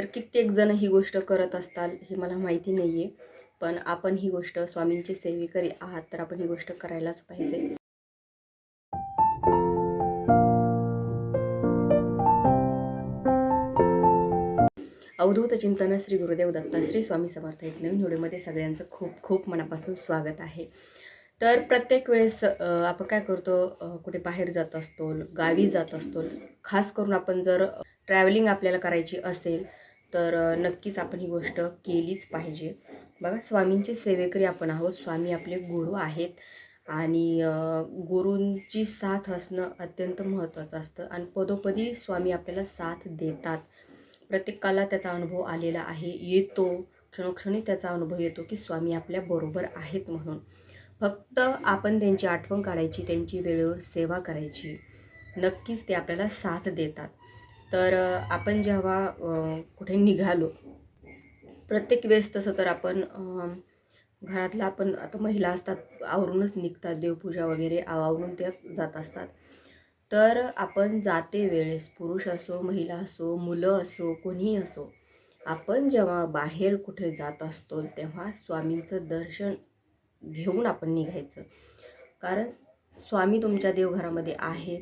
तर कित्येक जण ही गोष्ट करत असताल हे मला माहिती नाही आहे पण आपण ही गोष्ट स्वामींचे सेवेकरी आहात तर आपण ही गोष्ट करायलाच पाहिजे. अवधूत चिंतन श्री गुरुदेव दत्ता श्री स्वामी समर्थ एक नवीन व्हिडिओमध्ये सगळ्यांचं खूप खूप मनापासून स्वागत आहे. तर प्रत्येक वेळेस आपण काय करतो कुठे बाहेर जात असतो गावी जात असतो खास करून आपण जर ट्रॅव्हलिंग आपल्याला करायची असेल तर नक्कीच आपण ही गोष्ट केलीच पाहिजे. बघा स्वामींचे सेवेकरी आपण आहोत. स्वामी आपले गुरु आहेत. आणि गुरूंची साथ असणं अत्यंत महत्त्वाचं असतं. आणि पदोपदी स्वामी आपल्याला साथ देतात. प्रत्येकाला त्याचा अनुभव आलेला आहे. येतो. क्षणोक्षणी त्याचा अनुभव येतो की स्वामी आपल्या बरोबर आहेत म्हणून. फक्त आपण त्यांची आठवण काढायची त्यांची वेळेवर सेवा करायची. नक्कीच ते आपल्याला साथ देतात. तर आपण जेव्हा कुठे निघालो प्रत्येक वेळेस तसं तर आपण घरातला आपण आता महिला असतात आवरूनच निघतात देवपूजा वगैरे आवरून त्या जात असतात. तर आपण जाते वेळेस पुरुष असो महिला असो मुलं असो कोणीही असो आपण जेव्हा बाहेर कुठे जात असतो तेव्हा स्वामींचं दर्शन घेऊन आपण निघायचं. कारण स्वामी तुमच्या देवघरामध्ये आहेत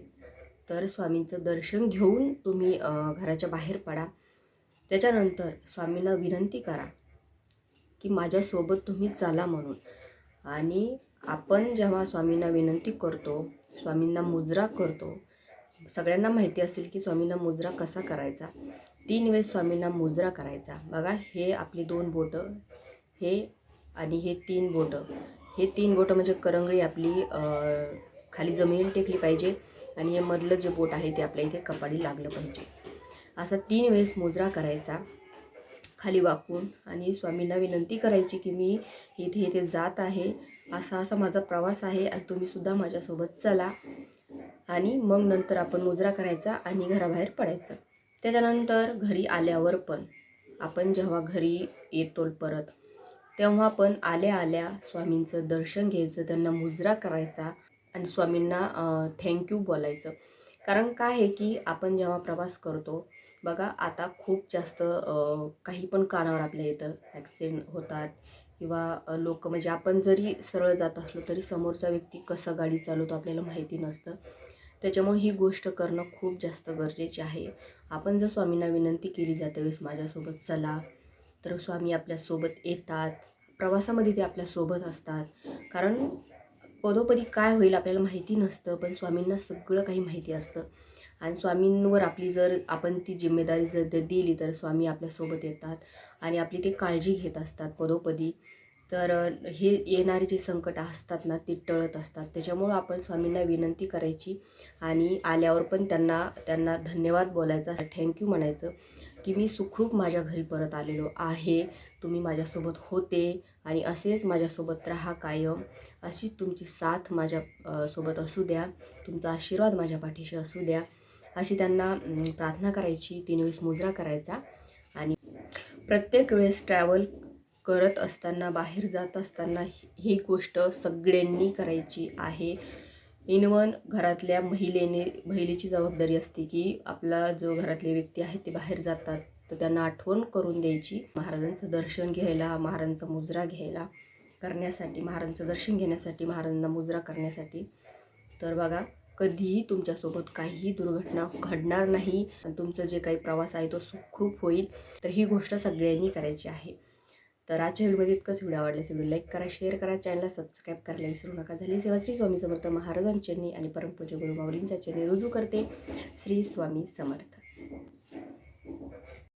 तर स्वामींचं दर्शन घेऊन तुम्ही घराच्या बाहेर पडा. त्याच्यानंतर स्वामींना विनंती करा की माझ्यासोबत तुम्ही चला म्हणून. आणि आपण जेव्हा स्वामींना विनंती करतो स्वामींना मुजरा करतो सगळ्यांना माहिती असेल की स्वामींना मुजरा कसा करायचा. तीन वेळेस स्वामींना मुजरा करायचा. बघा हे आपली दोन बोटं हे आणि हे तीन बोटं. हे तीन बोटं म्हणजे करंगळी आपली खाली जमीन टेकली पाहिजे. आणि हे मधलं जे बोट आहे ते आपल्या इथे कपाडी लागलं पाहिजे. असा तीन वेळेस मुजरा करायचा खाली वाकून. आणि स्वामींना विनंती करायची की मी इथे इथे जात आहे. असा असा माझा प्रवास आहे आणि तुम्हीसुद्धा माझ्यासोबत चला. आणि मग नंतर आपण मुजरा करायचा आणि घराबाहेर पडायचं. त्याच्यानंतर घरी आल्यावर पण आपण जेव्हा घरी येतो परत तेव्हा पण आल्या आल्या स्वामींचं दर्शन घ्यायचं त्यांना मुजरा करायचा. आणि स्वामींना थँक्यू बोलायचं. कारण काय आहे की आपण जेव्हा प्रवास करतो बघा आता खूप जास्त काही पण कानावर आपल्या येतं ॲक्सिडेंट होतात किंवा लोक म्हणजे आपण जरी सरळ जात असलो तरी समोरचा व्यक्ती कसा गाडी चालवतो आपल्याला माहिती नसतं. त्याच्यामुळे ही गोष्ट करणं खूप जास्त गरजेची आहे. आपण जर स्वामींना विनंती केली जाते वेळेस माझ्यासोबत चला. तर स्वामी आपल्यासोबत येतात. प्रवासामध्ये ते आपल्यासोबत असतात. कारण पदोपदी काय होईल आपल्याला माहिती नसतं पण स्वामींना सगळं काही माहिती असतं. आणि स्वामींवर आपली जर आपण ती जिम्मेदारी जर दिली तर स्वामी आपल्यासोबत येतात आणि आपली ते काळजी घेत असतात पदोपदी. तर हे येणारे जे संकट असतात ना ते टळत असतात. त्याच्यामुळं आपण स्वामींना विनंती करायची आणि आल्यावर पण त्यांना त्यांना धन्यवाद बोलायचा. थँक्यू म्हणायचं. की मी सुखरूप माझ्या घरी परत आलेलो आहे. तुम्ही माझ्यासोबत होते आणि असेच माझ्यासोबत राहा कायम. अशीच तुमची साथ माझ्या सोबत असू द्या. तुमचा आशीर्वाद माझ्या पाठीशी असू द्या. अशी त्यांना प्रार्थना करायची तीन वेळेस मुजरा करायचा आणि प्रत्येक वेळेस ट्रॅव्हल करत असताना बाहेर जात असताना ही गोष्ट सगळ्यांनी करायची आहे. इनवन घरातल्या महिलेने महिलेची जबाबदारी असते की आपला जो घरातले व्यक्ती आहेत ते बाहेर जातात तर त्यांना आठवण करून द्यायची. महाराजांचं दर्शन घ्यायला महाराजांचा मुजरा घ्यायला करण्यासाठी महाराजांचं दर्शन घेण्यासाठी महाराजांना मुजरा करण्यासाठी. तर बघा कधीही तुमच्यासोबत काहीही दुर्घटना घडणार नाही आणि तुमचा जे काही प्रवास आहे तो सुखरूप होईल. तर ही गोष्ट सगळ्यांनी करायची आहे. तर आजच्या व्हिडिओमध्ये इतकंच. व्हिडिओ आवडला असेल व्हिडिओ लाईक करा शेअर करा चॅनलला सबस्क्राईब करायला विसरू नका. झाली सेवा श्री स्वामी समर्थ महाराजांच्या चरणी आणि परमपूज्य गुरु माऊलींच्या चरणी रुजू करते. श्री स्वामी समर्थ.